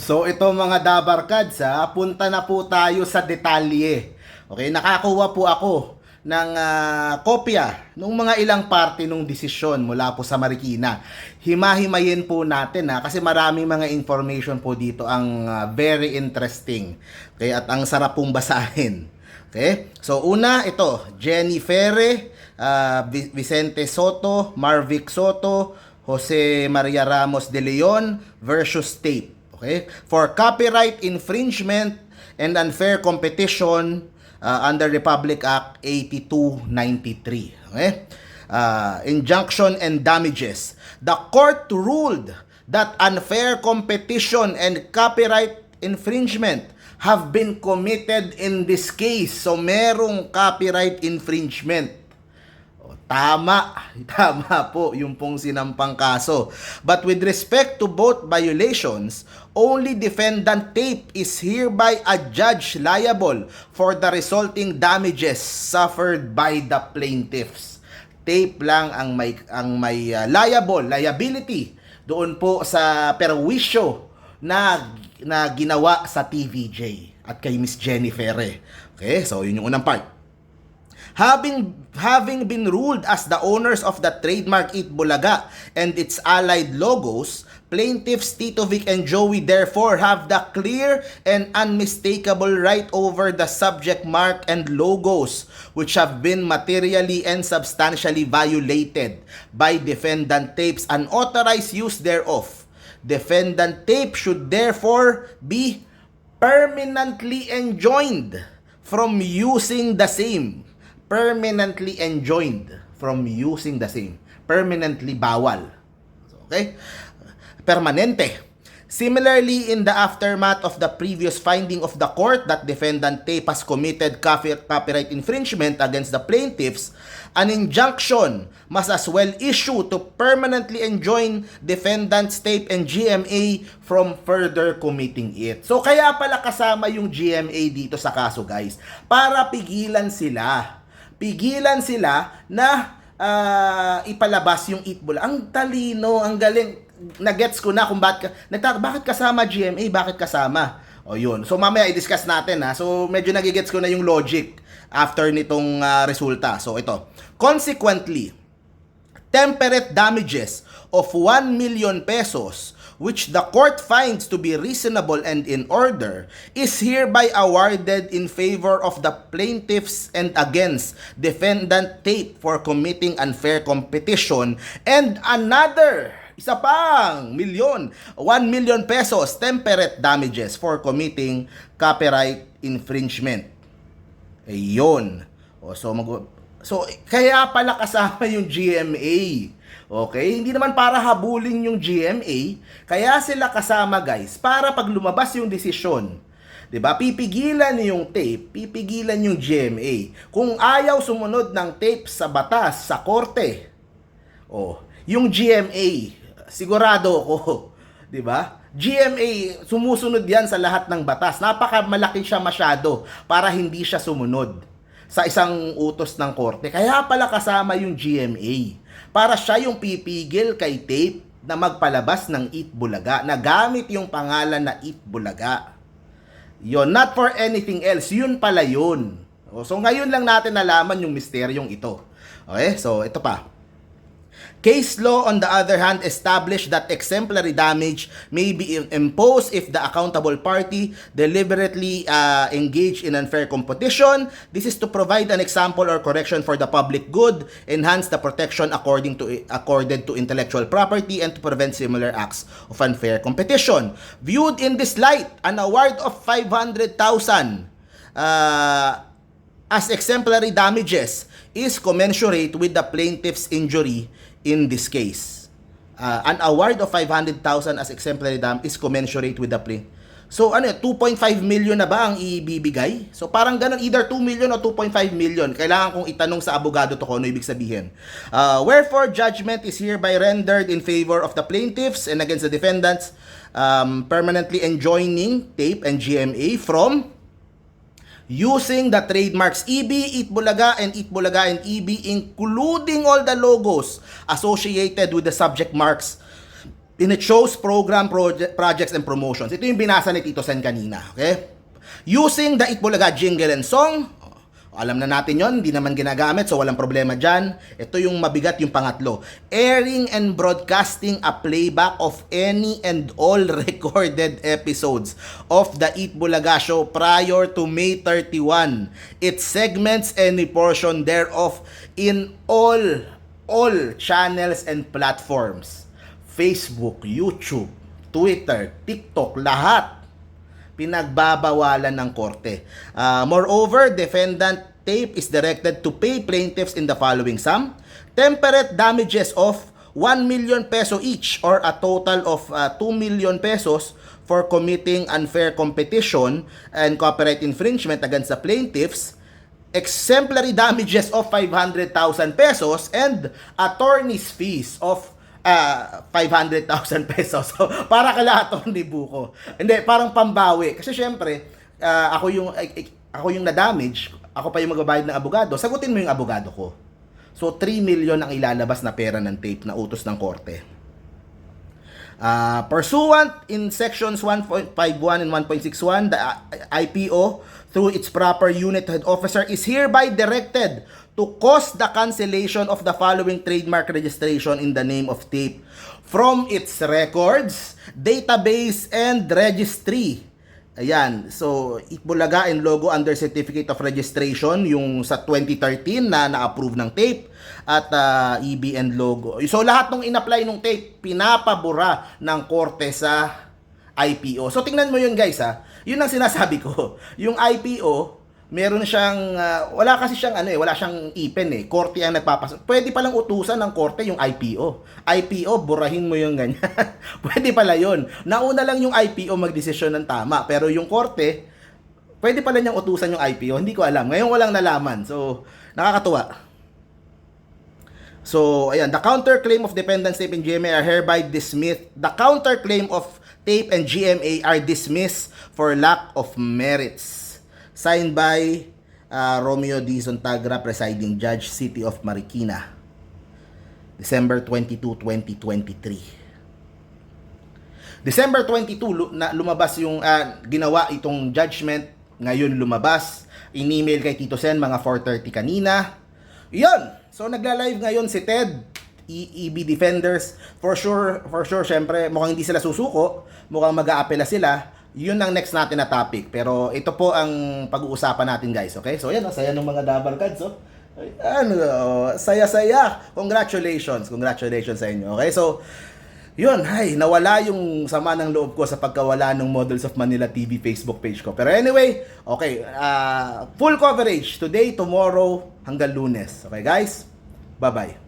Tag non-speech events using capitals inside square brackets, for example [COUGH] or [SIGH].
So ito mga Dabarkads ha, punta na po tayo sa detalye. Okay, nakakuha po ako ng ah, kopya ng mga ilang parte ng desisyon mula po sa Marikina. Himahimayin po natin ha, kasi maraming mga information po dito ang ah, very interesting. Okay, at ang sarap pong basahin. Okay? So una, ito, Jenny Ferre, Vi- Vicente Soto, Marvic Soto, Jose Maria Ramos de Leon versus Tape. Okay? For copyright infringement and unfair competition uh, under Republic Act 8293. Okay? Uh, injunction and damages. The court ruled that unfair competition and copyright infringement have been committed in this case. So merong copyright infringement. Tama, [LAUGHS] tama po yung pong sinampang kaso. But with respect to both violations, only defendant tape is hereby adjudged liable for the resulting damages suffered by the plaintiffs. Tape lang ang may ang may uh, liable, liability doon po sa perwisyo na na ginawa sa TVJ at kay Miss Jennifer. Okay, so yun yung unang part. Having having been ruled as the owners of the trademark Eat Bulaga and its allied logos, plaintiffs Tito Vic and Joey therefore have the clear and unmistakable right over the subject mark and logos which have been materially and substantially violated by defendant tapes unauthorized use thereof. Defendant tape should therefore be permanently enjoined from using the same. Permanently enjoined from using the same. Permanently bawal. Okay? Permanente. Similarly, in the aftermath of the previous finding of the court that defendant Tape committed copy- copyright infringement against the plaintiffs, an injunction must as well issue to permanently enjoin defendants Tape and GMA from further committing it. So kaya pala kasama yung GMA dito sa kaso guys, para pigilan sila. Pigilan sila na ah, ipalabas yung Eatball. Ang talino, ang galing. Nagets ko na kung bakit, ka- nagtaka, bakit kasama GMA, bakit kasama? O yun. So mamaya i-discuss natin ha. So medyo nagigets ko na yung logic after nitong ah, resulta. So ito. Consequently, temperate damages of 1 million pesos which the court finds to be reasonable and in order is hereby awarded in favor of the plaintiffs and against defendant Tate for committing unfair competition and another isa pang milyon 1 million pesos temperate damages for committing copyright infringement Ayun. O, so, mag so, kaya pala kasama yung GMA. Okay? Hindi naman para habulin yung GMA. Kaya sila kasama, guys, para pag lumabas yung desisyon, 'di ba? Pipigilan yung tape, pipigilan yung GMA. Kung ayaw sumunod ng tape sa batas, sa korte, oh, yung GMA, sigurado ako, [LAUGHS] 'di ba? GMA sumusunod 'yan sa lahat ng batas. Napakamalaki siya masyado para hindi siya sumunod sa isang utos ng korte. Kaya pala kasama yung GMA. Para siya yung pipigil kay Tape na magpalabas ng Eat Bulaga na gamit yung pangalan na Eat Bulaga. Yon, not for anything else. Yun pala yun. So ngayon lang natin nalaman yung misteryong ito. Okay, so ito pa. Case law, on the other hand, established that exemplary damage may be im- imposed if the accountable party deliberately uh, engaged in unfair competition. This is to provide an example or correction for the public good, enhance the protection according to accorded to intellectual property, and to prevent similar acts of unfair competition. Viewed in this light, an award of 500,000 uh, as exemplary damages is commensurate with the plaintiff's injury in this case. Uh, an award of 500,000 as exemplary dam is commensurate with the plaintiff. So ano, yun, 2.5 million na ba ang ibibigay? So parang ganun, either 2 million o 2.5 million. Kailangan kong itanong sa abogado to kung ano ibig sabihin. Uh, wherefore, judgment is hereby rendered in favor of the plaintiffs and against the defendants, um, permanently enjoining TAPE and GMA from using the trademarks EB, Eat Bulaga, and Eat Bulaga and EB, including all the logos associated with the subject marks and it shows program, proje- projects, and promotions. Ito yung binasa ni Tito Sen kanina, okay? Using the Itbulaga jingle and song, alam na natin yon, hindi naman ginagamit, so walang problema dyan. Ito yung mabigat, yung pangatlo. Airing and broadcasting a playback of any and all [LAUGHS] recorded episodes of the Eat Bulaga show prior to May 31. It segments any portion thereof in all all channels and platforms. Facebook, YouTube, Twitter, TikTok, lahat pinagbabawalan ng korte. Uh, moreover, defendant tape is directed to pay plaintiffs in the following sum. Temperate damages of 1 million peso each or a total of uh, 2 million pesos for committing unfair competition and copyright infringement against the plaintiffs exemplary damages of 500,000 pesos and attorney's fees of uh, 500,000 [LAUGHS] pesos. So, para kalahaton ni Buko. Hindi, parang pambawi. Kasi syempre, ah, ako yung ako yung na-damage, ako pa yung magbabayad ng abogado. Sagutin mo yung abogado ko. So, 3 million ang ilalabas na pera ng tape na utos ng korte. Uh, pursuant in sections 1.51 and 1.61, the uh, IPO, through its proper unit head officer, is hereby directed to cause the cancellation of the following trademark registration in the name of tape from its records, database, and registry. Ayan, so Itbulaga and logo under Certificate of Registration yung sa 2013 na na-approve ng tape at uh, EBN logo. So lahat ng in-apply ng tape pinapabura ng korte sa IPO. So tingnan mo yun guys ha. Yun ang sinasabi ko. [LAUGHS] Yung IPO, meron siyang ah, wala kasi siyang ano eh, wala siyang ipen eh. Korte ang nagpapasok. Pwede palang utusan ng korte yung IPO. IPO, burahin mo yung ganyan. [LAUGHS] pwede pala yun. Nauna lang yung IPO magdesisyon ng tama, pero yung korte pwede pala niyang utusan yung IPO. Hindi ko alam. Ngayon walang nalaman. So, nakakatuwa. So, ayan, the counterclaim of dependence tape and GMA are hereby dismissed. The counterclaim of tape and GMA are dismissed for lack of merits. Signed by uh, Romeo D. Zontagra, presiding judge, City of Marikina. December 22, 2023. December 22 lu- na lumabas yung ah, ginawa itong judgment ngayon lumabas in-email kay Tito Sen mga 4:30 kanina Yun. So nagla-live ngayon si Ted E- EB Defenders for sure for sure syempre mukhang hindi sila susuko mukhang mag-aapela sila yun ang next natin na topic pero ito po ang pag-uusapan natin guys okay so yan oh, saya ng mga double cards oh Ay, ano oh, saya-saya congratulations congratulations sa inyo okay so yun, ay, nawala yung sama ng loob ko sa pagkawala ng Models of Manila TV Facebook page ko. Pero anyway, okay, ah, full coverage today, tomorrow, hanggang lunes. Okay guys? Bye-bye.